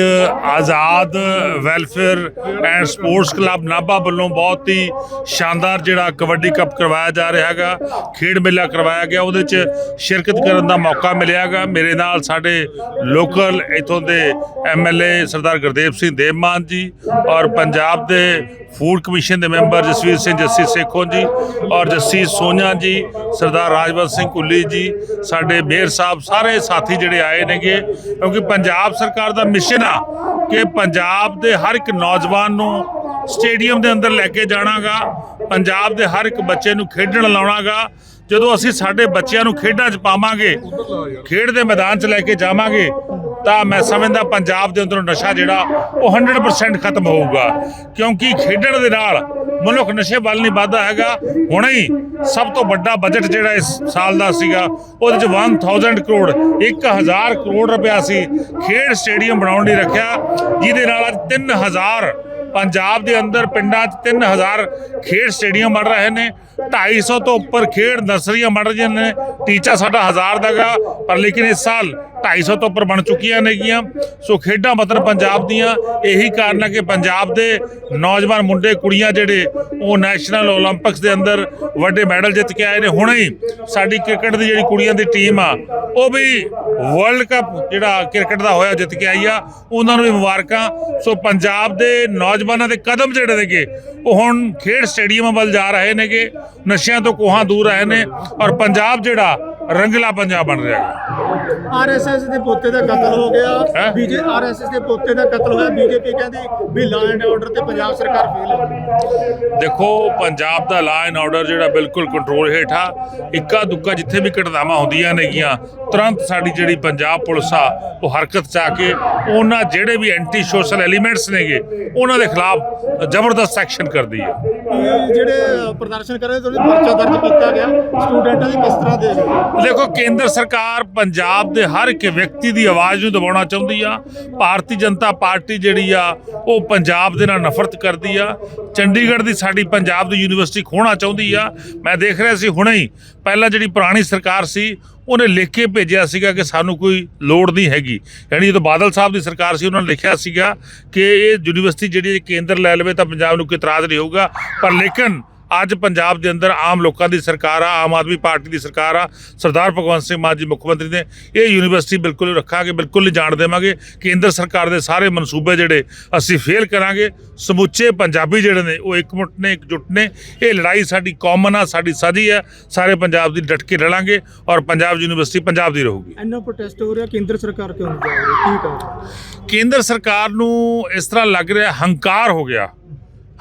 ਅੱਜ Azad welfare and sports club Nabha ਵੱਲੋਂ ਬਹੁਤ ਹੀ ਸ਼ਾਨਦਾਰ ਜਿਹੜਾ ਕਬੱਡੀ ਕੱਪ ਕਰਵਾਇਆ ਜਾ ਰਿਹਾ ਹੈਗਾ, ਖੇਡ ਮੇਲਾ ਕਰਵਾਇਆ ਗਿਆ, ਉਹਦੇ 'ਚ ਸ਼ਿਰਕਤ ਕਰਨ ਦਾ ਮੌਕਾ ਮਿਲਿਆਗਾ ਮੇਰੇ ਨਾਲ ਸਾਡੇ ਲੋਕਲ ਇਥੋਂ ਦੇ ਐਮਐਲਏ ਸਰਦਾਰ ਗੁਰਦੇਵ ਸਿੰਘ ਦੇਵਮਾਨ ਜੀ ਔਰ ਪੰਜਾਬ ਦੇ ਫੂਡ ਕਮਿਸ਼ਨ ਦੇ ਮੈਂਬਰ ਜਸਵੀਰ ਸਿੰਘ, ਜੱਸੀ ਸੇਖੋਂ ਜੀ ਔਰ ਜੱਸੀ ਸੋਨਾ ਜੀ, ਸਰਦਾਰ ਰਾਜਵੰਤ ਸਿੰਘ ਕੁੱਲੀ ਜੀ, ਸਾਡੇ ਮੇਅਰ ਸਾਹਿਬ ਸਾਰੇ ਸਾਥੀ ਜਿਹੜੇ ਆਏ ਨੇਗੇ, ਕਿਉਂਕਿ ਪੰਜਾਬ ਸਰਕਾਰ ਦਾ ਮਿਸ਼ਨ ਆ ਕਿ ਪੰਜਾਬ ਦੇ ਹਰ ਇੱਕ ਨੌਜਵਾਨ ਨੂੰ ਸਟੇਡੀਅਮ ਦੇ ਅੰਦਰ ਲੈ ਕੇ ਜਾਣਾਗਾ, ਪੰਜਾਬ ਦੇ ਹਰ ਇੱਕ ਬੱਚੇ ਨੂੰ ਖੇਡਣ ਲਾਉਣਾਗਾ ਜਦੋਂ ਅਸੀਂ ਸਾਡੇ ਬੱਚਿਆਂ ਨੂੰ ਖੇਡਾਂ 'ਚ ਪਾਵਾਂਗੇ, ਖੇਡ ਦੇ ਮੈਦਾਨ 'ਚ ਲੈ ਕੇ ਜਾਵਾਂਗੇ, ਤਾਂ ਮੈਂ ਸਮਝਦਾ ਪੰਜਾਬ ਦੇ ਅੰਦਰੋਂ ਨਸ਼ਾ ਜਿਹੜਾ, ਉਹ 100% ਖਤਮ ਹੋਊਗਾ। ਕਿਉਂਕਿ ਖੇਡਣ ਦੇ ਨਾਲ ਮਨੁੱਖ ਨਸ਼ੇ ਵੱਲ ਨਹੀਂ ਵੱਧਦਾ ਹੈਗਾ। ਹੁਣੇ ਹੀ ਸਭ ਤੋਂ ਵੱਡਾ ਬਜਟ ਜਿਹੜਾ ਇਸ ਸਾਲ ਦਾ ਸੀਗਾ, ਉਹਦੇ ਚ 1000 ਕਰੋੜ 1000 ਕਰੋੜ ਰੁਪਇਆ ਸੀ। ਖੇਡ ਸਟੇਡੀਅਮ ਬਣਾਉਣ ਲਈ ਰੱਖਿਆ। ਜਿਹਦੇ ਨਾਲ ਅੱਜ 3000 ਪੰਜਾਬ ਦੇ ਅੰਦਰ ਪਿੰਡਾਂ 'ਚ 3000 ਖੇਡ ਸਟੇਡੀਅਮ ਬਣ ਰਹੇ ਨੇ 250 ਤੋਂ ਉੱਪਰ ਖੇਡ ਨਰਸਰੀਆਂ ਬਣ ਰਹੀਆਂ ਨੇ। ਟੀਚਾ ਸਾਡਾ ਹਜ਼ਾਰ ਦਾ ਦਾਗਾ ਪਰ ਲੇਕਿਨ ਇਸ ਸਾਲ 250 ਤੋਂ ਉੱਪਰ ਬਣ ਚੁੱਕੀਆਂ ਨੇਗੀਆਂ। ਸੋ ਖੇਡਾਂ ਮਤਲਬ ਪੰਜਾਬ ਦੀਆਂ, ਇਹੀ ਕਾਰਨ ਹੈ ਕਿ ਪੰਜਾਬ ਦੇ ਨੌਜਵਾਨ ਮੁੰਡੇ, ਕੁੜੀਆਂ ਜਿਹੜੇ, ਉਹ ਨੈਸ਼ਨਲ 올림픽ਸ ਦੇ ਅੰਦਰ ਵੱਡੇ ਮੈਡਲ ਜਿੱਤ ਕੇ ਆਏ ਨੇ। ਹੁਣੇ ਹੀ ਸਾਡੀ ਕ੍ਰਿਕਟ ਦੀ ਜਿਹੜੀ ਕੁੜੀਆਂ ਦੀ ਟੀਮ ਆ, ਉਹ ਵੀ ਵਰਲਡ ਕੱਪ ਜਿਹੜਾ ਕ੍ਰਿਕਟ ਦਾ ਹੋਇਆ, ਜਿੱਤ ਕੇ ਆਈ ਆ। ਉਹਨਾਂ ਨੂੰ ਵੀ ਮੁਬਾਰਕਾਂ। ਸੋ ਪੰਜਾਬ ਦੇ ਨੌਜਵਾਨ ਦੇ ਕਦਮ ਜਿਹੜੇ ਨੇਗੇ ਉਹ ਹੁਣ ਖੇਡ ਸਟੇਡੀਅਮਾਂ ਵੱਲ ਜਾ ਰਹੇ ਨੇਗੇ। ਨਸ਼ਿਆਂ ਤੋਂ ਕੋਹਾਂ ਦੂਰ ਰਹੇ ਨੇ ਔਰ ਪੰਜਾਬ ਜਿਹੜਾ ਰੰਗਲਾ ਪੰਜਾਬ ਬਣ ਰਿਹਾ ਹੈ। ਆਰਐਸਐਸ ਦੇ ਪੋਤੇ ਦਾ ਕਤਲ ਹੋ? ਗਿਆ। ਬੀਜੇ ਆਰਐਸਐਸ ਦੇ ਪੋਤੇ ਦਾ ਕਤਲ ਹੋਇਆ। ਬੀਜੇਪੀ ਕਹਿੰਦੀ ਵੀ ਲਾ ਐਂਡ ਆਰਡਰ ਤੇ ਪੰਜਾਬ ਸਰਕਾਰ ਫੇਲ ਦੇਖੋ ਪੰਜਾਬ ਦਾ ਲਾ ਐਂਡ ਆਰਡਰ ਜਿਹੜਾ ਬਿਲਕੁਲ ਕੰਟਰੋਲ ਹੇਠ ਇੱਕਾ ਦੁੱਕਾ ਜਿੱਥੇ ਵੀ ਘਟਨਾਵਾਂ ਹੁੰਦੀਆਂ ਨੇਗੀਆਂ ਤੁਰੰਤ ਸਾਡੀ ਜਿਹੜੀ ਪੰਜਾਬ ਪੁਲਿਸ ਆ ਉਹ ਹਰਕਤ ਚ ਆ ਕੇ ਉਹਨਾਂ ਜਿਹੜੇ ਵੀ ਐਂਟੀ ਸੋਸ਼ਲ ਐਲੀਮੈਂਟਸ ਨੇਗੇ ਉਹਨਾਂ ਦੇ ਖਿਲਾਫ ਜ਼ਬਰਦਸਤ ਐਕਸ਼ਨ ਕਰਦੀ ਹੈ। ਜਿਹੜੇ ਪ੍ਰਦਰਸ਼ਨ ਕਰ ਰਹੇ ਤੁਹਾਡੇ ਪਰਚਾ ਦਰਜ ਕੀਤਾ ਗਿਆ। ਸਟੂਡੈਂਟਾਂ ਦੀ ਕਿਸ ਤਰ੍ਹਾਂ ਦੇ ਦੇਖੋ ਕੇਂਦਰ ਸਰਕਾਰ ਪੰਜਾਬ ਦੇ ਹਰ ਇੱਕ ਵਿਅਕਤੀ ਦੀ ਆਵਾਜ਼ ਨੂੰ ਦਬਾਉਣਾ ਚਾਹੁੰਦੀ ਆ। ਭਾਰਤੀ ਜਨਤਾ ਪਾਰਟੀ ਜਿਹੜੀ ਆ ਉਹ ਪੰਜਾਬ ਦੇ ਨਾਲ ਨਫ਼ਰਤ ਕਰਦੀ ਆ। ਚੰਡੀਗੜ੍ਹ ਦੀ ਸਾਡੀ ਪੰਜਾਬ ਦੀ ਯੂਨੀਵਰਸਿਟੀ ਖੋਣਾ ਚਾਹੁੰਦੀ ਆ। ਮੈਂ ਦੇਖ ਰਿਹਾ ਸੀ ਹੁਣੇ ਹੀ ਪਹਿਲਾਂ ਜਿਹੜੀ ਪੁਰਾਣੀ ਸਰਕਾਰ ਸੀ ਉਹਨੇ ਲਿਖ ਕੇ ਭੇਜਿਆ ਸੀਗਾ ਕਿ ਸਾਨੂੰ ਕੋਈ ਲੋੜ ਨਹੀਂ ਹੈਗੀ। ਯਾਨੀ ਜਦੋਂ ਬਾਦਲ ਸਾਹਿਬ ਦੀ ਸਰਕਾਰ ਸੀ, ਉਹਨਾਂ ਨੇ ਲਿਖਿਆ ਸੀਗਾ ਕਿ ਇਹ ਯੂਨੀਵਰਸਿਟੀ ਜਿਹੜੀ ਕੇਂਦਰ ਲੈ ਲਵੇ ਤਾਂ ਪੰਜਾਬ ਨੂੰ ਕੋਈ ਇਤਰਾਜ਼ ਨਹੀਂ ਹੋਊਗਾ। ਪਰ ਲੇਕਿਨ ਅੱਜ ਪੰਜਾਬ ਦੇ ਅੰਦਰ ਆਮ ਲੋਕਾਂ ਦੀ ਸਰਕਾਰ ਆ ਆਮ ਆਦਮੀ ਪਾਰਟੀ ਦੀ ਸਰਕਾਰ ਆ ਸਰਦਾਰ ਭਗਵੰਤ ਸਿੰਘ ਮਾਨ ਜੀ ਮੁੱਖ ਮੰਤਰੀ ਨੇ ਇਹ ਯੂਨੀਵਰਸਿਟੀ ਬਿਲਕੁਲ ਰੱਖਾਂਗੇ ਬਿਲਕੁਲ ਨਹੀਂ ਜਾਣ ਦੇਵਾਂਗੇ ਕੇਂਦਰ ਸਰਕਾਰ ਦੇ ਸਾਰੇ ਮਨਸੂਬੇ ਜਿਹੜੇ ਅਸੀਂ ਫੇਲ ਕਰਾਂਗੇ ਸਮੁੱਚੇ ਪੰਜਾਬੀ ਜਿਹੜੇ ਨੇ ਉਹ ਇਕਮੁੱਠ ਨੇ ਇਕਜੁੱਟ ਨੇ ਇਹ ਲੜਾਈ ਸਾਡੀ ਕਾਮਨ ਆ ਸਾਡੀ ਸਾਂਝੀ ਆ ਸਾਰੇ ਪੰਜਾਬ ਦੀ ਡਟ ਕੇ ਲੜਾਂਗੇ ਔਰ ਪੰਜਾਬ ਯੂਨੀਵਰਸਿਟੀ ਪੰਜਾਬ ਦੀ ਰਹੂਗੀ। ਇੰਨਾ ਪ੍ਰੋਟੈਸਟ ਹੋ ਰਿਹਾ ਕੇਂਦਰ ਸਰਕਾਰ ਕਿਉਂ ਨਹੀਂ ਜਾ ਰਹੀ? ਕੀ ਕਾਰਨ? ਕੇਂਦਰ ਸਰਕਾਰ ਨੂੰ ਇਸ ਤਰ੍ਹਾਂ ਲੱਗ ਰਿਹਾ ਹੰਕਾਰ ਹੋ ਗਿਆ।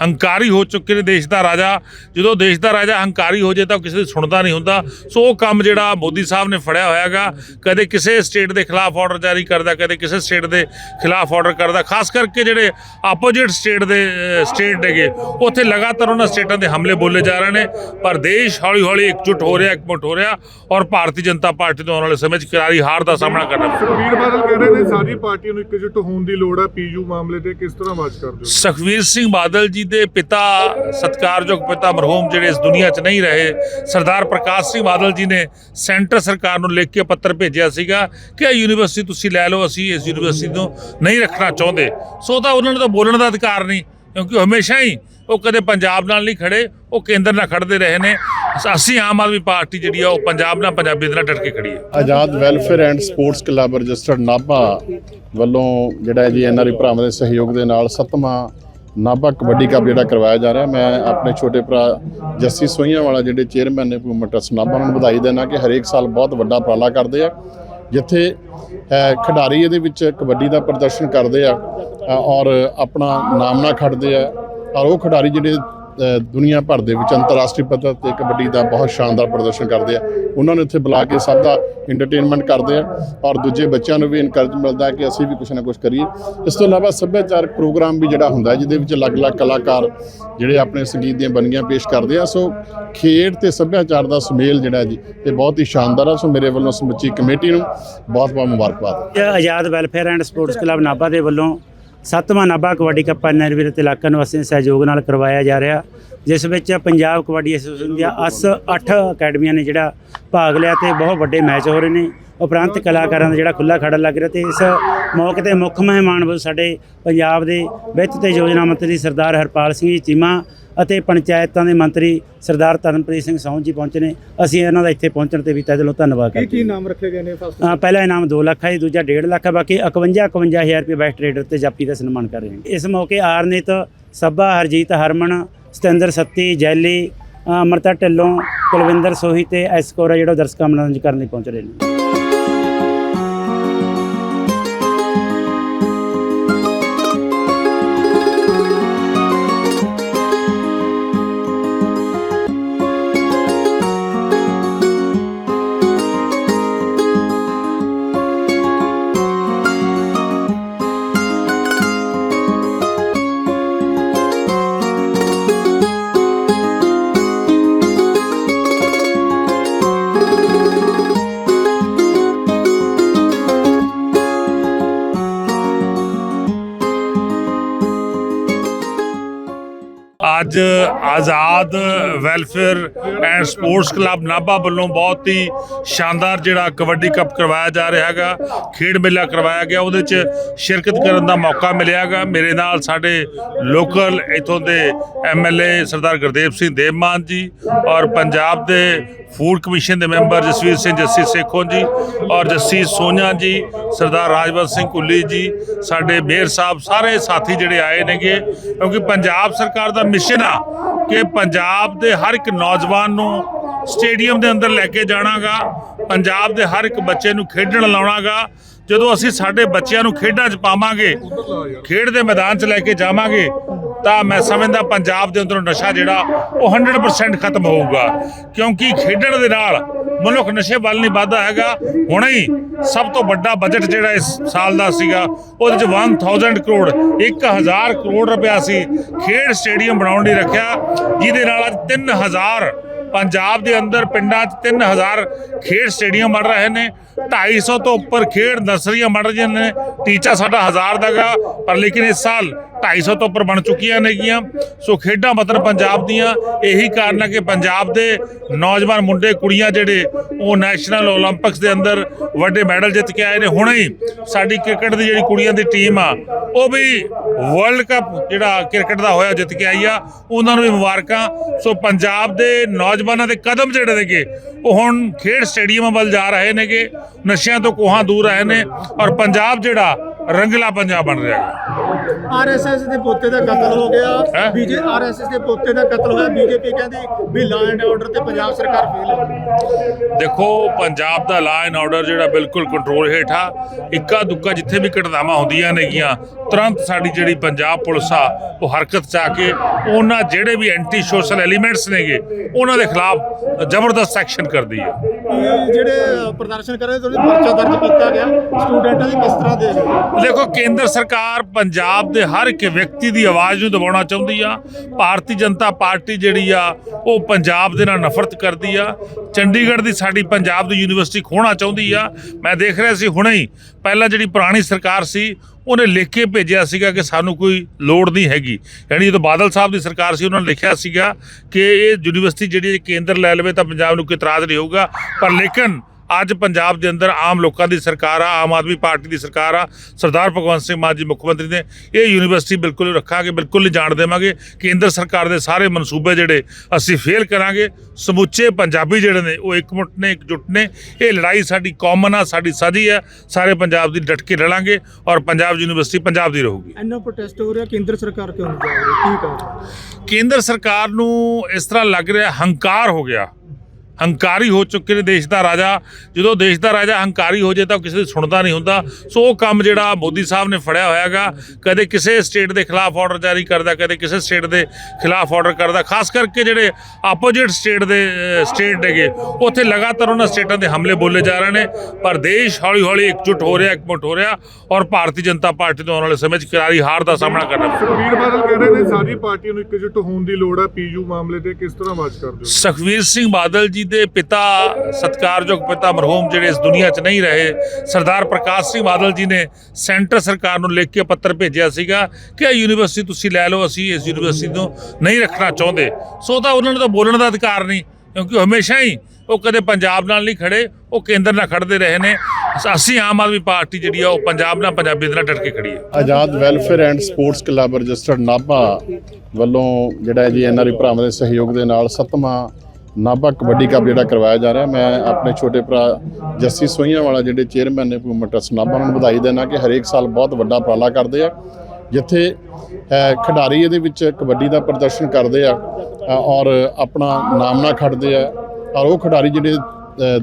ਹੰਕਾਰੀ ਹੋ ਚੁੱਕੇ ਨੇ ਦੇਸ਼ ਦਾ ਰਾਜਾ। ਜਦੋਂ ਦੇਸ਼ ਦਾ ਰਾਜਾ ਹੰਕਾਰੀ ਹੋ ਜਾਏ ਤਾਂ ਕਿਸੇ ਦੀ ਸੁਣਦਾ ਨਹੀਂ ਹੁੰਦਾ। ਸੋ ਉਹ ਕੰਮ ਜਿਹੜਾ ਮੋਦੀ ਸਾਹਿਬ ਨੇ ਫੜਿਆ ਹੋਇਆਗਾ ਕਦੇ ਕਿਸੇ ਸਟੇਟ ਦੇ ਖਿਲਾਫ ਆਰਡਰ ਜਾਰੀ ਕਰਦਾ ਕਦੇ ਕਿਸੇ ਸਟੇਟ ਦੇ ਖਿਲਾਫ ਆਰਡਰ ਕਰਦਾ। ਖਾਸ ਕਰਕੇ ਜਿਹੜੇ ਆਪੋਜੀਟ ਸਟੇਟ ਦੇ ਸਟੇਟ ਹੈਗੇ ਉੱਥੇ ਲਗਾਤਾਰ ਉਹਨਾਂ ਸਟੇਟਾਂ ਦੇ ਹਮਲੇ ਬੋਲੇ ਜਾ ਰਹੇ ਨੇ। ਪਰ ਦੇਸ਼ ਹੌਲੀ ਹੌਲੀ ਇਕਜੁੱਟ ਹੋ ਰਿਹਾ ਇਕਮੁੱਠ ਹੋ ਰਿਹਾ ਔਰ ਭਾਰਤੀ ਜਨਤਾ ਪਾਰਟੀ ਨੂੰ ਆਉਣ ਵਾਲੇ ਸਮੇਂ 'ਚ ਕਰਾਰੀ ਹਾਰ ਦਾ ਸਾਹਮਣਾ ਕਰਨਾ ਪਵੇਗਾ ਸੁਖਬੀਰ ਬਾਦਲ ਕਹਿ ਰਹੇ ਨੇ ਸਾਰੀ ਪਾਰਟੀਆਂ ਨੂੰ ਇਕਜੁੱਟ ਹੋਣ ਦੀ ਲੋੜ ਹੈ ਪੀਯੂ ਮਾਮਲੇ ਤੇ ਕਿਸ ਤਰ੍ਹਾਂ ਵਾਚ ਕਰਦੇ ਹੋ? ਸੁਖਵੀਰ ਸਿੰਘ ਬਾਦਲ ਜੀ ਦੇ ਪਿਤਾ ਸਤਿਕਾਰਯੋਗ ਪਿਤਾ ਮਰਹੂਮ ਜਿਹੜੇ ਇਸ ਦੁਨੀਆ 'ਚ ਨਹੀਂ ਰਹੇ, ਸਰਦਾਰ ਪ੍ਰਕਾਸ਼ ਸਿੰਘ ਬਾਦਲ ਜੀ ਨੇ ਸੈਂਟਰ ਸਰਕਾਰ ਨੂੰ ਲਿਖ ਕੇ ਪੱਤਰ ਭੇਜਿਆ ਸੀਗਾ ਕਿ ਇਹ ਯੂਨੀਵਰਸਿਟੀ ਤੁਸੀਂ ਲੈ ਲਓ, ਅਸੀਂ ਇਸ ਯੂਨੀਵਰਸਿਟੀ ਨੂੰ ਨਹੀਂ ਰੱਖਣਾ ਚਾਹੁੰਦੇ। ਸੋ ਤਾਂ ਉਹਨਾਂ ਨੂੰ ਤਾਂ ਬੋਲਣ ਦਾ ਅਧਿਕਾਰ ਨਹੀਂ, ਕਿਉਂਕਿ ਹਮੇਸ਼ਾ ਹੀ ਉਹ ਕਦੇ ਪੰਜਾਬ ਨਾਲ ਨਹੀਂ ਖੜੇ, ਉਹ ਕੇਂਦਰ ਨਾਲ ਖੜਦੇ ਰਹੇ ਨੇ। ਅਸੀਂ ਆਮ ਆਦਮੀ ਪਾਰਟੀ ਜਿਹੜੀ ਆ, ਉਹ ਪੰਜਾਬ ਨਾਲ ਪੰਜਾਬੀ ਦੇ ਨਾਲ ਡਟ ਕੇ ਖੜੀ ਹੈ। Azad welfare and sports club registered Nabha ਵੱਲੋਂ ਜਿਹੜਾ ਹੈ ਜੀ ਐਨਆਰਆਈ ਭਰਾਵਾਂ ਦੇ ਸਹਿਯੋਗ ਦੇ ਨਾਲ ਸੱਤਵਾਂ ਨਾਭਾ ਕਬੱਡੀ ਕੱਪ ਜਿਹੜਾ ਕਰਵਾਇਆ ਜਾ ਰਿਹਾ ਮੈਂ ਆਪਣੇ ਛੋਟੇ ਭਰਾ ਜੱਸੀ ਸੋਈਆਂ ਵਾਲਾ ਜਿਹੜੇ ਚੇਅਰਮੈਨ ਨੇ ਟਰੱਸਟ ਨਾਭਾ ਨੂੰ ਵਧਾਈ ਦੇਣਾ ਕਿ ਹਰੇਕ ਸਾਲ ਬਹੁਤ ਵੱਡਾ ਉਪਰਾਲਾ ਕਰਦੇ ਆ। ਜਿੱਥੇ ਖਿਡਾਰੀ ਇਹਦੇ ਵਿੱਚ ਕਬੱਡੀ ਦਾ ਪ੍ਰਦਰਸ਼ਨ ਕਰਦੇ ਆ ਔਰ ਆਪਣਾ ਨਾਮਨਾ ਖੜਦੇ ਆ ਔਰ ਉਹ ਖਿਡਾਰੀ ਜਿਹੜੇ ਦੁਨੀਆ ਭਰ ਦੇ ਵਿੱਚ ਅੰਤਰਰਾਸ਼ਟਰੀ ਪੱਧਰ ਤੇ ਕਬੱਡੀ ਦਾ ਬਹੁਤ ਸ਼ਾਨਦਾਰ ਪ੍ਰਦਰਸ਼ਨ ਕਰਦੇ ਆ। ਉਹਨਾਂ ਨੂੰ ਇੱਥੇ ਬੁਲਾ ਕੇ ਸਭ ਦਾ ਐਂਟਰਟੇਨਮੈਂਟ ਕਰਦੇ ਆ ਔਰ ਦੂਜੇ ਬੱਚਿਆਂ ਨੂੰ ਵੀ ਇਨਕਰੇਜ ਮਿਲਦਾ ਕਿ ਅਸੀਂ ਵੀ ਕੁਝ ਨਾ ਕੁਝ ਕਰੀਏ। ਇਸ ਤੋਂ ਇਲਾਵਾ ਸੱਭਿਆਚਾਰਕ ਪ੍ਰੋਗਰਾਮ ਵੀ ਜਿਹੜਾ ਹੁੰਦਾ ਜਿਹਦੇ ਵਿੱਚ ਅਲੱਗ-ਅਲੱਗ ਕਲਾਕਾਰ ਜਿਹੜੇ ਆਪਣੇ ਸੰਗੀਤ ਦੀਆਂ ਬੰਨੀਆਂ ਪੇਸ਼ ਕਰਦੇ ਆ। ਸੋ ਖੇਡ ਤੇ ਸੱਭਿਆਚਾਰ ਦਾ ਸੁਮੇਲ ਜਿਹੜਾ ਜੀ, ਇਹ ਬਹੁਤ ਹੀ ਸ਼ਾਨਦਾਰ ਆ। ਸੋ ਮੇਰੇ ਵੱਲੋਂ ਸਮੁੱਚੀ ਕਮੇਟੀ ਨੂੰ ਬਹੁਤ-ਬਹੁਤ ਮੁਬਾਰਕਬਾਦ। Azad welfare and sports club Nabha ਦੇ ਵੱਲੋਂ ਸੱਤਵਾਂ ਨਾਭਾ ਕਬੱਡੀ ਕੱਪ ਨਰਵੀਰ ਤੇ ਇਲਾਕਾ ਨਿਵਾਸੀਆਂ ਦੇ ਸਹਿਯੋਗ ਨਾਲ ਕਰਵਾਇਆ ਜਾ ਰਿਹਾ। ਜਿਸ ਵਿੱਚ ਪੰਜਾਬ ਕਬੱਡੀ ਐਸੋਸੀਏਸ਼ਨ ਦੀਆਂ ਅਸ 8 ਅਕੈਡਮੀਆਂ ਨੇ ਜਿਹੜਾ ਭਾਗ ਲਿਆ ਤੇ ਬਹੁਤ ਵੱਡੇ ਮੈਚ ਹੋ ਰਹੇ ਨੇ। ਉਪਰੰਤ ਕਲਾਕਾਰਾਂ ਦਾ ਜਿਹੜਾ ਖੁੱਲਾ ਖੜਾ ਲੱਗ ਰਿਹਾ ਤੇ ਇਸ ਮੌਕੇ ਤੇ ਮੁੱਖ ਮਹਿਮਾਨ ਵਜੋਂ ਸਾਡੇ ਪੰਜਾਬ ਦੇ ਵਿੱਤ ਤੇ ਯੋਜਨਾ ਮੰਤਰੀ ਸਰਦਾਰ ਹਰਪਾਲ ਸਿੰਘ ਜੀ, ਚੀਮਾ ਅਤੇ ਪੰਚਾਇਤਾਂ ਦੇ ਮੰਤਰੀ ਸਰਦਾਰ ਤਰਨਪ੍ਰੀਤ ਸਿੰਘ ਸੌਂ ਜੀ ਪਹੁੰਚੇ ਨੇ। ਅਸੀਂ ਇਹਨਾਂ ਦਾ ਇੱਥੇ ਪਹੁੰਚਣ ਤੇ ਵੀ ਤਹਿ ਦਿਲੋਂ ਧੰਨਵਾਦ ਕੀ ਕਰਦੇ ਕੀ ਨਾਮ ਰੱਖੇ ਗਏ ਨੇ ਫਸਟ ਹਾਂ ਪਹਿਲਾ ਇਨਾਮ 2 ਲੱਖ ਹੈ ਜੀ, ਦੂਜਾ 1.5 ਲੱਖ ਹੈ ਬਾਕੀ 51 51000 ਰੁਪਏ ਬੈਸਟ ਟ੍ਰੇਡਰ ਤੇ ਜਾਪੀ ਦਾ ਸਨਮਾਨ ਕਰ ਰਹੇ ਹਾਂ। ਇਸ ਮੌਕੇ ਆਰਨਿਤ ਸੱਬਾ ਹਰਜੀਤ ਹਰਮਨ ਸਤਿੰਦਰ ਸੱਤੀ ਜੈਲੀ ਅਮਰਤਾ ਢਿੱਲੋਂ ਕੁਲਵਿੰਦਰ ਸੋਹੀ ਤੇ ਐਸ ਕੋਰਾ ਜਿਹੜਾ ਦਰਸ਼ਕਾਂ ਨੂੰ ਮਨੋਰੰਜਨ ਕਰਨ ਲਈ ਪਹੁੰਚ ਰਹੇ ਨੇ। ਅੱਜ Azad welfare and sports club Nabha ਵੱਲੋਂ ਬਹੁਤ ਹੀ ਸ਼ਾਨਦਾਰ ਜਿਹੜਾ ਕਬੱਡੀ ਕੱਪ ਕਰਵਾਇਆ ਜਾ ਰਿਹਾ ਹੈਗਾ, ਖੇਡ ਮੇਲਾ ਕਰਵਾਇਆ ਗਿਆ, ਉਹਦੇ 'ਚ ਸ਼ਿਰਕਤ ਕਰਨ ਦਾ ਮੌਕਾ ਮਿਲਿਆਗਾ ਮੇਰੇ ਨਾਲ ਸਾਡੇ ਲੋਕਲ ਇਥੋਂ ਦੇ ਐਮਐਲਏ ਸਰਦਾਰ ਗੁਰਦੇਵ ਸਿੰਘ ਦੇਵਮਾਨ ਜੀ ਔਰ ਪੰਜਾਬ ਦੇ ਫੂਡ ਕਮਿਸ਼ਨ ਦੇ ਮੈਂਬਰ ਜਸਵੀਰ ਸਿੰਘ, ਜੱਸੀ ਸੇਖੋਂ ਜੀ ਔਰ ਜੱਸੀ ਸੋਨਾ ਜੀ, ਸਰਦਾਰ ਰਾਜਵੰਤ ਸਿੰਘ ਕੁੱਲੀ ਜੀ, ਸਾਡੇ ਮੇਅਰ ਸਾਹਿਬ, ਸਾਰੇ ਸਾਥੀ ਜਿਹੜੇ ਆਏ ਨੇਗੇ। ਕਿਉਂਕਿ ਪੰਜਾਬ ਸਰਕਾਰ ਦਾ ਮਿਸ਼ਨ ਆ ਕਿ ਪੰਜਾਬ ਦੇ ਹਰ ਇੱਕ ਨੌਜਵਾਨ ਨੂੰ ਸਟੇਡੀਅਮ ਦੇ ਅੰਦਰ ਲੈ ਕੇ ਜਾਣਾਗਾ, ਪੰਜਾਬ ਦੇ ਹਰ ਇੱਕ ਬੱਚੇ ਨੂੰ ਖੇਡਣ ਲਾਉਣਾਗਾ। ਜਦੋਂ ਅਸੀਂ ਸਾਡੇ ਬੱਚਿਆਂ ਨੂੰ ਖੇਡਾਂ 'ਚ ਪਾਵਾਂਗੇ, ਖੇਡ ਦੇ ਮੈਦਾਨ 'ਚ ਲੈ ਕੇ ਜਾਵਾਂਗੇ ਤਾਂ ਮੈਂ ਸਮਝਦਾ ਪੰਜਾਬ ਦੇ ਅੰਦਰੋਂ ਨਸ਼ਾ ਜਿਹੜਾ, ਉਹ 100% ਖਤਮ ਹੋਊਗਾ। ਕਿਉਂਕਿ ਖੇਡਣ ਦੇ ਨਾਲ ਮਨੁੱਖ ਨਸ਼ੇ ਵੱਲ ਨਹੀਂ ਵੱਧਦਾ ਹੈਗਾ। ਹੁਣੇ ਹੀ ਸਭ ਤੋਂ ਵੱਡਾ ਬਜਟ ਜਿਹੜਾ ਇਸ ਸਾਲ ਦਾ ਸੀਗਾ, ਉਹਦੇ ਚ 1000 ਕਰੋੜ 1000 ਕਰੋੜ ਰੁਪਇਆ ਸੀ। ਖੇਡ ਸਟੇਡੀਅਮ ਬਣਾਉਣ ਲਈ ਰੱਖਿਆ। ਜਿਹਦੇ ਨਾਲ ਅੱਜ 3000 ਪੰਜਾਬ ਦੇ ਅੰਦਰ ਪਿੰਡਾਂ 'ਚ 3000 ਖੇਡ ਸਟੇਡੀਅਮ ਬਣ ਰਹੇ ਨੇ 250 ਤੋਂ ਉੱਪਰ ਖੇਡ ਨਰਸਰੀਆਂ ਬਣ ਰਹੀਆਂ ਨੇ। ਟੀਚਾ ਸਾਡਾ ਹਜ਼ਾਰ ਦਾ ਦਾਗਾ ਪਰ ਲੇਕਿਨ ਇਸ ਸਾਲ 250 ਤੋਂ ਉੱਪਰ ਬਣ ਚੁੱਕੀਆਂ ਨੇਗੀਆਂ। ਸੋ ਖੇਡਾਂ ਮਤਲਬ ਪੰਜਾਬ ਦੀਆਂ, ਇਹੀ ਕਾਰਨ ਹੈ ਕਿ ਪੰਜਾਬ ਦੇ ਨੌਜਵਾਨ ਮੁੰਡੇ, ਕੁੜੀਆਂ ਜਿਹੜੇ, ਉਹ ਨੈਸ਼ਨਲ 올림픽ਸ ਦੇ ਅੰਦਰ ਵੱਡੇ ਮੈਡਲ ਜਿੱਤ ਕੇ ਆਏ ਨੇ। ਹੁਣੇ ਹੀ ਸਾਡੀ ਕ੍ਰਿਕਟ ਦੀ ਜਿਹੜੀ ਕੁੜੀਆਂ ਦੀ ਟੀਮ ਆ, ਉਹ ਵੀ ਵਰਲਡ ਕੱਪ ਜਿਹੜਾ ਕ੍ਰਿਕਟ ਦਾ ਹੋਇਆ, ਜਿੱਤ ਕੇ ਆਈ ਆ। ਉਹਨਾਂ ਨੂੰ ਵੀ ਮੁਬਾਰਕਾਂ। ਸੋ ਪੰਜਾਬ ਦੇ ਨੌਜਵਾਨ ਦੇ ਕਦਮ ਜਿਹੜੇ ਨੇਗੇ ਉਹ ਹੁਣ ਖੇਡ ਸਟੇਡੀਅਮਾਂ ਵੱਲ ਜਾ ਰਹੇ ਨੇਗੇ। ਨਸ਼ਿਆਂ ਤੋਂ ਕੋਹਾਂ ਦੂਰ ਰਹੇ ਨੇ ਔਰ ਪੰਜਾਬ ਜਿਹੜਾ ਰੰਗਲਾ ਪੰਜਾਬ ਬਣ ਰਿਹਾ ਹੈ। ਆਰਐਸਐਸ ਦੇ ਪੋਤੇ ਦਾ ਕਤਲ ਹੋ ਗਿਆ? ਬੀਜੇ ਆਰਐਸਐਸ ਦੇ ਪੋਤੇ ਦਾ ਕਤਲ ਹੋਇਆ। ਬੀਜੇਪੀ ਕਹਿੰਦੀ ਵੀ ਲਾ ਐਂਡ ਆਰਡਰ ਤੇ ਪੰਜਾਬ ਸਰਕਾਰ ਫੇਲ ਦੇਖੋ ਪੰਜਾਬ ਦਾ ਲਾ ਐਂਡ ਆਰਡਰ ਜਿਹੜਾ ਬਿਲਕੁਲ ਕੰਟਰੋਲ ਹੇਠ ਇੱਕਾ ਦੁੱਕਾ ਜਿੱਥੇ ਵੀ ਘਟਨਾਵਾਂ ਹੁੰਦੀਆਂ ਨੇਗੀਆਂ ਤੁਰੰਤ ਸਾਡੀ ਜਿਹੜੀ ਪੰਜਾਬ ਪੁਲਿਸ ਆ ਉਹ ਹਰਕਤ ਚ ਆ ਕੇ ਉਹਨਾਂ ਜਿਹੜੇ ਵੀ ਐਂਟੀ ਸੋਸ਼ਲ ਐਲੀਮੈਂਟਸ ਨੇਗੇ ਉਹਨਾਂ ਦੇ ਖਿਲਾਫ ਜ਼ਬਰਦਸਤ ਐਕਸ਼ਨ ਕਰਦੀ ਹੈ। ਜਿਹੜੇ ਪ੍ਰਦਰਸ਼ਨ ਕਰ ਰਹੇ ਤੁਹਾਡੇ ਪਰਚਾ ਦਰਜ ਕੀਤਾ ਗਿਆ। ਸਟੂਡੈਂਟਾਂ ਦੀ ਕਿਸ ਤਰ੍ਹਾਂ ਦੇ ਦੇਖੋ ਕੇਂਦਰ ਸਰਕਾਰ ਪੰਜਾਬ ਦੇ ਹਰ ਇੱਕ ਵਿਅਕਤੀ ਦੀ ਆਵਾਜ਼ ਨੂੰ ਦਬਾਉਣਾ ਚਾਹੁੰਦੀ ਆ। ਭਾਰਤੀ ਜਨਤਾ ਪਾਰਟੀ ਜਿਹੜੀ ਆ ਉਹ ਪੰਜਾਬ ਦੇ ਨਾਲ ਨਫ਼ਰਤ ਕਰਦੀ ਆ। ਚੰਡੀਗੜ੍ਹ ਦੀ ਸਾਡੀ ਪੰਜਾਬ ਦੀ ਯੂਨੀਵਰਸਿਟੀ ਖੋਣਾ ਚਾਹੁੰਦੀ ਆ। ਮੈਂ ਦੇਖ ਰਿਹਾ ਸੀ ਹੁਣੇ ਹੀ ਪਹਿਲਾਂ ਜਿਹੜੀ ਪੁਰਾਣੀ ਸਰਕਾਰ ਸੀ ਉਹਨੇ ਲਿਖ ਕੇ ਭੇਜਿਆ ਸੀਗਾ ਕਿ ਸਾਨੂੰ ਕੋਈ ਲੋੜ ਨਹੀਂ ਹੈਗੀ। ਯਾਨੀ ਜਦੋਂ ਬਾਦਲ ਸਾਹਿਬ ਦੀ ਸਰਕਾਰ ਸੀ, ਉਹਨਾਂ ਨੇ ਲਿਖਿਆ ਸੀਗਾ ਕਿ ਇਹ ਯੂਨੀਵਰਸਿਟੀ ਜਿਹੜੀ ਕੇਂਦਰ ਲੈ ਲਵੇ ਤਾਂ ਪੰਜਾਬ ਨੂੰ ਕੋਈ ਇਤਰਾਜ਼ ਨਹੀਂ ਹੋਊਗਾ। ਪਰ ਲੇਕਿਨ ਅੱਜ ਪੰਜਾਬ ਦੇ ਅੰਦਰ ਆਮ ਲੋਕਾਂ ਦੀ ਸਰਕਾਰ ਆ ਆਮ ਆਦਮੀ ਪਾਰਟੀ ਦੀ ਸਰਕਾਰ ਆ ਸਰਦਾਰ ਭਗਵੰਤ ਸਿੰਘ ਮਾਨ ਜੀ ਮੁੱਖ ਮੰਤਰੀ ਨੇ ਇਹ ਯੂਨੀਵਰਸਿਟੀ ਬਿਲਕੁਲ ਰੱਖਾਂਗੇ ਬਿਲਕੁਲ ਨਹੀਂ ਜਾਣ ਦੇਵਾਂਗੇ। ਕੇਂਦਰ ਸਰਕਾਰ ਦੇ ਸਾਰੇ ਮਨਸੂਬੇ ਜਿਹੜੇ ਅਸੀਂ ਫੇਲ ਕਰਾਂਗੇ। ਸਮੁੱਚੇ ਪੰਜਾਬੀ ਜਿਹੜੇ ਨੇ ਉਹ ਇਕਮੁੱਠ ਨੇ ਇਕਜੁੱਟ ਨੇ। ਇਹ ਲੜਾਈ ਸਾਡੀ ਕਾਮਨ ਆ ਸਾਡੀ ਸਾਂਝੀ ਆ। ਸਾਰੇ ਪੰਜਾਬ ਦੀ ਡਟ ਕੇ ਲੜਾਂਗੇ ਔਰ ਪੰਜਾਬ ਯੂਨੀਵਰਸਿਟੀ ਪੰਜਾਬ ਦੀ ਰਹੂਗੀ। ਇੰਨਾ ਪ੍ਰੋਟੈਸਟ ਹੋ ਰਿਹਾ ਕੇਂਦਰ ਸਰਕਾਰ ਕਿਉਂ ਨਹੀਂ ਜਾ ਰਹੀ? ਕੀ ਕੇਂਦਰ ਸਰਕਾਰ ਨੂੰ ਇਸ ਤਰ੍ਹਾਂ ਲੱਗ ਰਿਹਾ ਹੰਕਾਰ ਹੋ ਗਿਆ। ਹੰਕਾਰੀ ਹੋ ਚੁੱਕੇ ਨੇ ਦੇਸ਼ ਦਾ ਰਾਜਾ। ਜਦੋਂ ਦੇਸ਼ ਦਾ ਰਾਜਾ ਹੰਕਾਰੀ ਹੋ ਜਾਏ ਤਾਂ ਕਿਸੇ ਦੀ ਸੁਣਦਾ ਨਹੀਂ ਹੁੰਦਾ। ਸੋ ਉਹ ਕੰਮ ਜਿਹੜਾ ਮੋਦੀ ਸਾਹਿਬ ਨੇ ਫੜਿਆ ਹੋਇਆਗਾ ਕਦੇ ਕਿਸੇ ਸਟੇਟ ਦੇ ਖਿਲਾਫ ਆਰਡਰ ਜਾਰੀ ਕਰਦਾ ਕਦੇ ਕਿਸੇ ਸਟੇਟ ਦੇ ਖਿਲਾਫ ਆਰਡਰ ਕਰਦਾ। ਖਾਸ ਕਰਕੇ ਜਿਹੜੇ ਆਪੋਜੀਟ ਸਟੇਟ ਦੇ ਸਟੇਟ ਹੈਗੇ ਉੱਥੇ ਲਗਾਤਾਰ ਉਹਨਾਂ ਸਟੇਟਾਂ ਦੇ ਹਮਲੇ ਬੋਲੇ ਜਾ ਰਹੇ ਨੇ। ਪਰ ਦੇਸ਼ ਹੌਲੀ ਹੌਲੀ ਇਕਜੁੱਟ ਹੋ ਰਿਹਾ ਇਕਮੁੱਠ ਹੋ ਰਿਹਾ ਔਰ ਭਾਰਤੀ ਜਨਤਾ ਪਾਰਟੀ ਨੂੰ ਆਉਣ ਵਾਲੇ ਸਮੇਂ 'ਚ ਕਰਾਰੀ ਹਾਰ ਦਾ ਸਾਹਮਣਾ ਕਰਨਾ ਪਵੇਗਾ ਸੁਖਬੀਰ ਬਾਦਲ ਕਹਿ ਰਹੇ ਨੇ ਸਾਰੀ ਪਾਰਟੀਆਂ ਨੂੰ ਇਕਜੁੱਟ ਹੋਣ ਦੀ ਲੋੜ ਹੈ ਪੀਯੂ ਮਾਮਲੇ ਤੇ ਕਿਸ ਤਰ੍ਹਾਂ ਵਾਚ ਕਰਦੇ ਹੋ? ਸੁਖਵੀਰ ਸਿੰਘ ਬਾਦਲ ਜੀ ਦੇ ਪਿਤਾ ਸਤਿਕਾਰਯੋਗ ਪਿਤਾ ਮਰਹੂਮ ਜਿਹੜੇ ਇਸ ਦੁਨੀਆ 'ਚ ਨਹੀਂ ਰਹੇ, ਸਰਦਾਰ ਪ੍ਰਕਾਸ਼ ਸਿੰਘ ਬਾਦਲ ਜੀ ਨੇ ਸੈਂਟਰ ਸਰਕਾਰ ਨੂੰ ਲਿਖ ਕੇ ਪੱਤਰ ਭੇਜਿਆ ਸੀਗਾ ਕਿ ਇਹ ਯੂਨੀਵਰਸਿਟੀ ਤੁਸੀਂ ਲੈ ਲਓ, ਅਸੀਂ ਇਸ ਯੂਨੀਵਰਸਿਟੀ ਨੂੰ ਨਹੀਂ ਰੱਖਣਾ ਚਾਹੁੰਦੇ। ਸੋ ਤਾਂ ਉਹਨਾਂ ਨੂੰ ਤਾਂ ਬੋਲਣ ਦਾ ਅਧਿਕਾਰ ਨਹੀਂ, ਕਿਉਂਕਿ ਹਮੇਸ਼ਾ ਹੀ ਉਹ ਕਦੇ ਪੰਜਾਬ ਨਾਲ ਨਹੀਂ ਖੜੇ, ਉਹ ਕੇਂਦਰ ਨਾਲ ਖੜਦੇ ਰਹੇ ਨੇ। ਅਸੀਂ ਆਮ ਆਦਮੀ ਪਾਰਟੀ ਜਿਹੜੀ ਆ, ਉਹ ਪੰਜਾਬ ਨਾਲ ਪੰਜਾਬੀ ਦੇ ਨਾਲ ਡਟ ਕੇ ਖੜੀ ਹੈ। Azad welfare and sports club registered Nabha ਵੱਲੋਂ ਜਿਹੜਾ ਹੈ ਜੀ ਐਨਆਰਆਈ ਭਰਾਵਾਂ ਦੇ ਸਹਿਯੋਗ ਦੇ ਨਾਲ ਸੱਤਵਾਂ ਨਾਭਾ ਕਬੱਡੀ ਕੱਪ ਜਿਹੜਾ ਕਰਵਾਇਆ ਜਾ ਰਿਹਾ ਮੈਂ ਆਪਣੇ ਛੋਟੇ ਭਰਾ ਜੱਸੀ ਸੋਈਆਂ ਵਾਲਾ ਜਿਹੜੇ ਚੇਅਰਮੈਨ ਨੇ ਟਰਸਟ ਨਾਭਾ ਨੂੰ ਵਧਾਈ ਦੇਣਾ ਕਿ ਹਰੇਕ ਸਾਲ ਬਹੁਤ ਵੱਡਾ ਉਪਰਾਲਾ ਕਰਦੇ ਆ। ਜਿੱਥੇ ਖਿਡਾਰੀ ਇਹਦੇ ਵਿੱਚ ਕਬੱਡੀ ਦਾ ਪ੍ਰਦਰਸ਼ਨ ਕਰਦੇ ਆ ਔਰ ਆਪਣਾ ਨਾਮਨਾ ਖੜਦੇ ਆ ਔਰ ਉਹ ਖਿਡਾਰੀ ਜਿਹੜੇ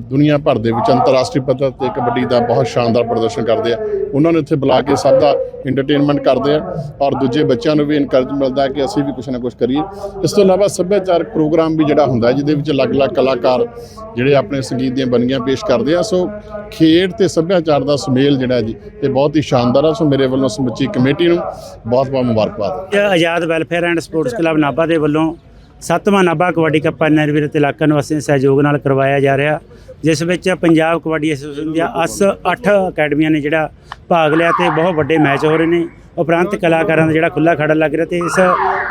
ਦੁਨੀਆ ਭਰ ਦੇ ਵਿੱਚ ਅੰਤਰਰਾਸ਼ਟਰੀ ਪੱਧਰ ਤੇ ਕਬੱਡੀ ਦਾ ਬਹੁਤ ਸ਼ਾਨਦਾਰ ਪ੍ਰਦਰਸ਼ਨ ਕਰਦੇ ਆ। ਉਹਨਾਂ ਨੂੰ ਇੱਥੇ ਬੁਲਾ ਕੇ ਸਭ ਦਾ ਐਂਟਰਟੇਨਮੈਂਟ ਕਰਦੇ ਆ ਔਰ ਦੂਜੇ ਬੱਚਿਆਂ ਨੂੰ ਵੀ ਇਨਕਰੇਜ ਮਿਲਦਾ ਕਿ ਅਸੀਂ ਵੀ ਕੁਝ ਨਾ ਕੁਝ ਕਰੀਏ। ਇਸ ਤੋਂ ਇਲਾਵਾ ਸੱਭਿਆਚਾਰਕ ਪ੍ਰੋਗਰਾਮ ਵੀ ਜਿਹੜਾ ਹੁੰਦਾ ਜਿਹਦੇ ਵਿੱਚ ਅਲੱਗ-ਅਲੱਗ ਕਲਾਕਾਰ ਜਿਹੜੇ ਆਪਣੇ ਸੰਗੀਤ ਦੀਆਂ ਬੰਨੀਆਂ ਪੇਸ਼ ਕਰਦੇ ਆ। ਸੋ ਖੇਡ ਤੇ ਸੱਭਿਆਚਾਰ ਦਾ ਸੁਮੇਲ ਜਿਹੜਾ ਜੀ, ਇਹ ਬਹੁਤ ਹੀ ਸ਼ਾਨਦਾਰ ਆ। ਸੋ ਮੇਰੇ ਵੱਲੋਂ ਸਮੁੱਚੀ ਕਮੇਟੀ ਨੂੰ ਬਹੁਤ-ਬਹੁਤ ਮੁਬਾਰਕਬਾਦ। Azad welfare and sports club Nabha ਦੇ ਵੱਲੋਂ ਸੱਤਵਾਂ ਨਾਭਾ ਕਬੱਡੀ ਕੱਪ ਐਨਆਰਵੀ ਤੇ ਇਲਾਕਾ ਨਿਵਾਸੀਆਂ ਦੇ ਸਹਿਯੋਗ ਨਾਲ ਕਰਵਾਇਆ ਜਾ ਰਿਹਾ। ਜਿਸ ਵਿੱਚ ਪੰਜਾਬ ਕਬੱਡੀ ਐਸੋਸੀਏਸ਼ਨ ਦੀਆਂ ਅਸ 8 ਅਕੈਡਮੀਆਂ ਨੇ ਜਿਹੜਾ ਭਾਗ ਲਿਆ ਤੇ ਬਹੁਤ ਵੱਡੇ ਮੈਚ ਹੋ ਰਹੇ ਨੇ। ਉਪਰੰਤ ਕਲਾਕਾਰਾਂ ਦਾ ਜਿਹੜਾ ਖੁੱਲਾ ਖੜਾ ਲੱਗ ਰਿਹਾ ਤੇ ਇਸ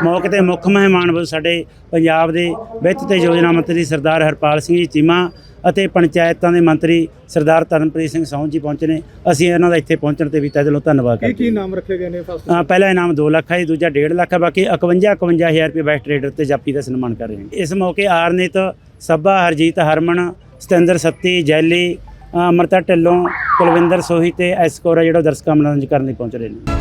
ਮੌਕੇ ਤੇ ਮੁੱਖ ਮਹਿਮਾਨ ਵਜੋਂ ਸਾਡੇ ਪੰਜਾਬ ਦੇ ਵਿੱਤ ਤੇ ਯੋਜਨਾ ਮੰਤਰੀ ਸਰਦਾਰ ਹਰਪਾਲ ਸਿੰਘ ਜੀ, ਚੀਮਾ ਅਤੇ ਪੰਚਾਇਤਾਂ ਦੇ ਮੰਤਰੀ ਸਰਦਾਰ ਤਰਨਪ੍ਰੀਤ ਸਿੰਘ ਸੌਂ ਜੀ ਪਹੁੰਚੇ ਨੇ। ਅਸੀਂ ਇਹਨਾਂ ਦਾ ਇੱਥੇ ਪਹੁੰਚਣ ਤੇ ਵੀ ਤਹਿ ਦਿਲੋਂ ਧੰਨਵਾਦ ਕੀ ਕਰਦੇ ਕੀ ਨਾਮ ਰੱਖੇ ਗਏ ਨੇ ਫਸਟ ਅ, ਪਹਿਲਾ ਇਨਾਮ 2 ਲੱਖ ਹੈ ਜੀ, ਦੂਜਾ 1.5 ਲੱਖ ਹੈ ਬਾਕੀ 51 51000 ਰੁਪਏ ਬੈਸਟ ਟ੍ਰੇਡਰ ਤੇ ਜਾਪੀ ਦਾ ਸਨਮਾਨ ਕਰ ਰਹੇ ਹਾਂ। ਇਸ ਮੌਕੇ ਆਰਨਿਤ ਸੱਬਾ ਹਰਜੀਤ ਹਰਮਨ ਸਤਿੰਦਰ ਸੱਤੀ ਜੈਲੀ ਅਮਰਤਾ ਢਿੱਲੋਂ ਕੁਲਵਿੰਦਰ ਸੋਹੀ ਤੇ ਐਸ ਕੋਰਾ ਜਿਹੜਾ ਦਰਸ਼ਕਾਂ ਮਨੋਰੰਜਨ ਕਰਨ ਲਈ ਪਹੁੰਚ ਰਹੇ ਨੇ।